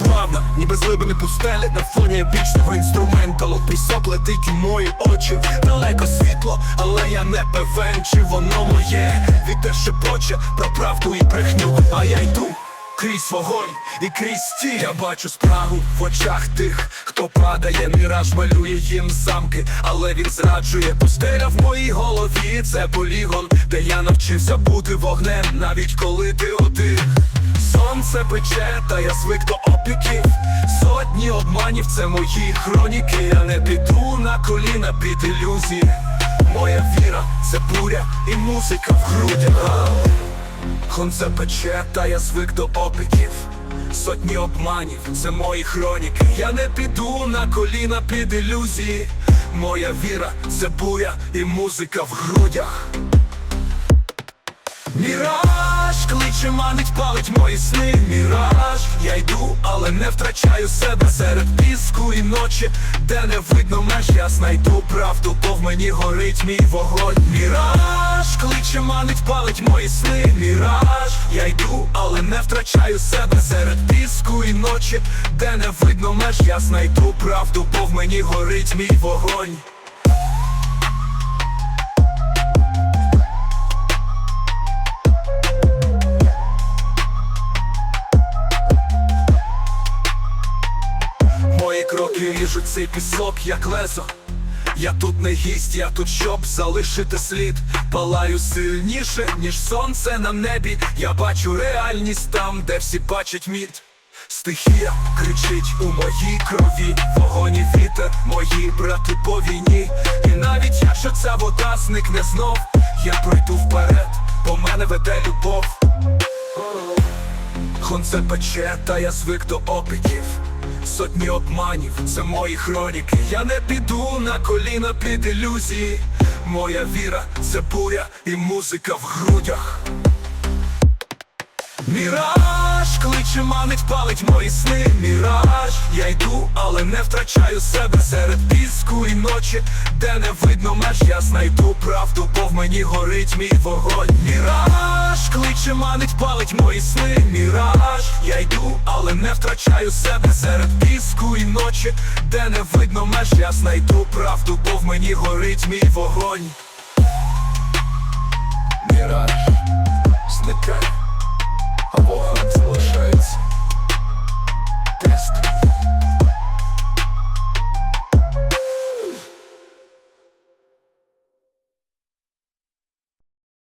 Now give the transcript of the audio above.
нещодавно, ніби з глибини пустелі. На фоні епічного інструменталу. Пісок летить у мої очі, далеко світло, але я не певен, чи воно моє. Вітер шепоче про правду і брехню, а я йду Крізь вогонь і крізь стіль Я бачу спрагу в очах тих, хто падає, міраж малює їм замки, але він зраджує. Пустеля в моїй голові. Це полігон, де я навчився бути вогнем, навіть коли ти один. Сонце пече, та я звик до опіків. Сотні обманів, це мої хроніки. Я не піду на коліна під ілюзії. Моя віра це буря і музика в грудях. Сонце пече, та я звик до опіків. Сотні обманів, це мої хроніки. Я не піду на коліна під ілюзії. Моя віра це буя і музика в грудях. Міраж кличе, манить, палить мої сни. Міраж, я йду, але не втрачаю себе серед піску і ночі, де не видно меж, я знайду правду, бо в мені горить мій вогонь. Міраж, кличе, манить, палить мої сни. Міраж, я йду, але не втрачаю себе серед піску і ночі, де не видно меж, я знайду правду, бо в мені горить мій вогонь. Ріжуть цей пісок, як лезо. Я тут не гість, я тут щоб залишити слід. Палаю сильніше, ніж сонце на небі. Я бачу реальність там, де всі бачать мід. Стихія кричить у моїй крові, вогонь і вітер, мої брати по війні. І навіть якщо ця вода зникне знов, я пройду вперед, бо мене веде любов. Сонце пече, та я звик до опіків. Сотні обманів, це мої хроніки. Я не піду на коліна під ілюзії. Моя віра це буря і музика в грудях. Міраж кличе, манить, палить мої сни. Міраж, я йду, але не втрачаю себе серед піску і ночі, де не видно меж, я знайду правду, бо в мені горить мій вогонь. Міраж кличе, манить, палить мої сни. Міраж, я йду, але не втрачаю себе серед піску і ночі, де не видно меж, я знайду правду, бо в мені горить мій вогонь. Міраж, зникай. of.